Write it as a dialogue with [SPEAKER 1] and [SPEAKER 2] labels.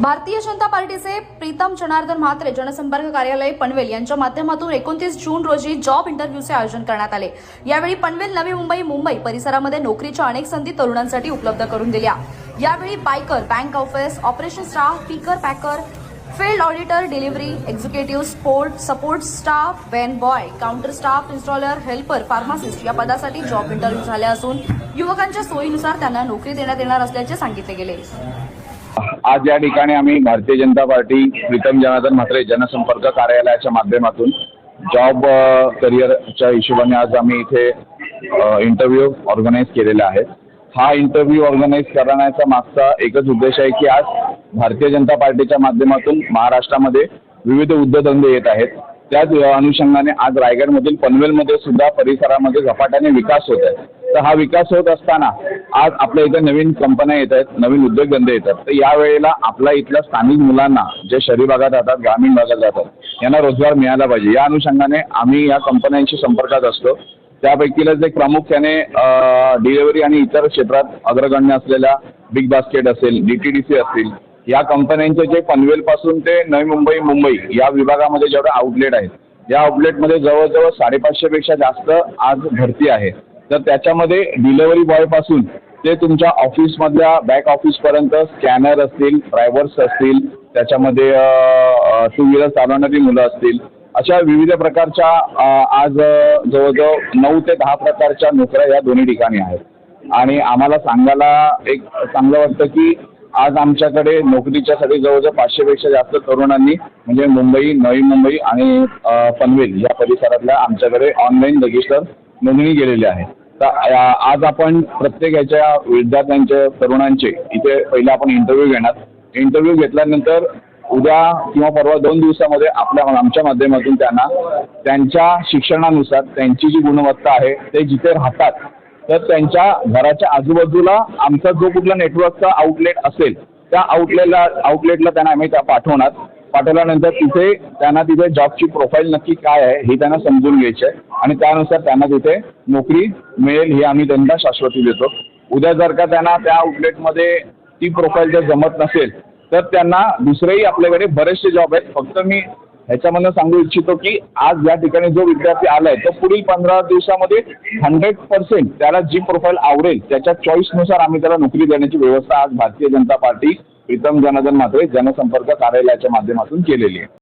[SPEAKER 1] भारतीय जनता पार्टीचे प्रीतम जनार्दन म्हात्रे जनसंपर्क कार्यालय पनवेल यांच्या माध्यमातून एकोणतीस जून रोजी जॉब इंटरव्ह्यूचे आयोजन करण्यात आले. यावेळी पनवेल नवी मुंबई मुंबई परिसरामध्ये नोकरीच्या अनेक संधी तरुणांसाठी उपलब्ध करून दिल्या. यावेळी biker bank office operation staff picker packer field auditor delivery executive sport support staff van boy counter staff installer helper pharmacist या पदासाठी जॉब इंटरव्ह्यू झाले असून युवकांच्या सोयीनुसार त्यांना नोकरी देण्यात येणार असल्याचे सांगितले गेले.
[SPEAKER 2] आज या ठिकाणी आम्ही भारतीय जनता पार्टी प्रीतम जनार्दन म्हात्रे जनसंपर्क कार्यालयाच्या माध्यमातून जॉब करिअरच्या uh, हिशोबाने आज आम्ही इथे इंटरव्ह्यू ऑर्गनाईज केलेला आहे हा इंटरव्ह्यू ऑर्गनाईज करण्याचा मागचा एकच उद्देश आहे की आज भारतीय जनता पार्टीच्या माध्यमातून महाराष्ट्रामध्ये विविध उद्योगधंदे येत आहेत. त्याच uh, अनुषंगाने आज रायगडमधील पनवेलमध्ये सुद्धा परिसरामध्ये झपाट्याने विकास होत आहे. तर हा विकास होत असताना आज आपल्या इथे नवीन कंपन्या येत आहेत नवीन उद्योगधंदे येतात तर यावेळेला आपल्या इथल्या स्थानिक मुलांना जे शहरी भागात राहतात ग्रामीण भागात राहतात यांना रोजगार मिळाला पाहिजे. या अनुषंगाने आम्ही या कंपन्यांशी संपर्कात असतो. त्यापैकीला एक प्रामुख्याने डिलिव्हरी आणि इतर क्षेत्रात अग्रगण्य असलेल्या बिग बास्केट असेल डी टी डी सी असतील या कंपन्यांचे जे पनवेलपासून ते नवी मुंबई मुंबई या विभागामध्ये जेवढे आउटलेट आहेत या आउटलेटमध्ये जवळजवळ साडेपाचशेपेक्षा जास्त आज भरती आहे. तर त्याच्यामध्ये डिलिव्हरी बॉयपासून ते तुमच्या ऑफिसमधल्या बॅक ऑफिसपर्यंत स्कॅनर असतील ड्रायव्हर्स असतील त्याच्यामध्ये टू व्हीलर चालवणारी मुलं असतील अशा विविध प्रकारच्या आज जवळजवळ नऊ ते दहा प्रकारच्या नोकऱ्या या दोन्ही ठिकाणी आहेत. आणि आम्हाला सांगायला एक चांगलं वाटतं की आज आमच्याकडे नोकरीच्यासाठी जवळजवळ पाचशेपेक्षा जास्त तरुणांनी म्हणजे मुंबई नवी मुंबई आणि पनवेल या परिसरातल्या आमच्याकडे ऑनलाईन रजिस्टर नोंदणी केलेली आहे. तर आज आपण प्रत्येक ह्याच्या विद्यार्थ्यांचे तरुणांचे इथे पहिले आपण इंटरव्ह्यू घेणार. इंटरव्ह्यू घेतल्यानंतर उद्या किंवा परवा दोन दिवसामध्ये आपल्या आमच्या माध्यमातून त्यांना त्यांच्या शिक्षणानुसार त्यांची जी गुणवत्ता आहे ते जिथे राहतात तर त्यांच्या घराच्या आजूबाजूला आमचा जो कुठला नेटवर्कचा आउटलेट असेल त्या आउटलेटला आउटलेटला त्यांना आम्ही त्या पाठवणार. पाठवल्यानंतर तिथे त्यांना तिथे जॉबची प्रोफाईल नक्की काय आहे हे त्यांना समजून घ्यायची आहे आणि त्यानुसार त्यांना तिथे नोकरी मिळेल ही आम्ही त्यांना शाश्वती देतो. उद्या जर का त्यांना त्या आउटलेटमध्ये ती प्रोफाईल जर जमत नसेल तर त्यांना दुसरेही आपल्याकडे बरेचसे जॉब आहेत. फक्त मी ह्याच्यामधनं सांगू इच्छितो की आज या ठिकाणी जो विद्यार्थी आलाय तो पुढील पंधरा दिवसामध्ये हंड्रेड पर्सेंट त्याला जी प्रोफाईल आवडेल त्याच्या चॉईसनुसार आम्ही त्याला नोकरी देण्याची व्यवस्था आज भारतीय जनता पार्टी प्रीतम जनार्दन म्हात्रे जनसंपर्क कार्यालयाच्या माध्यमातून केलेली आहे.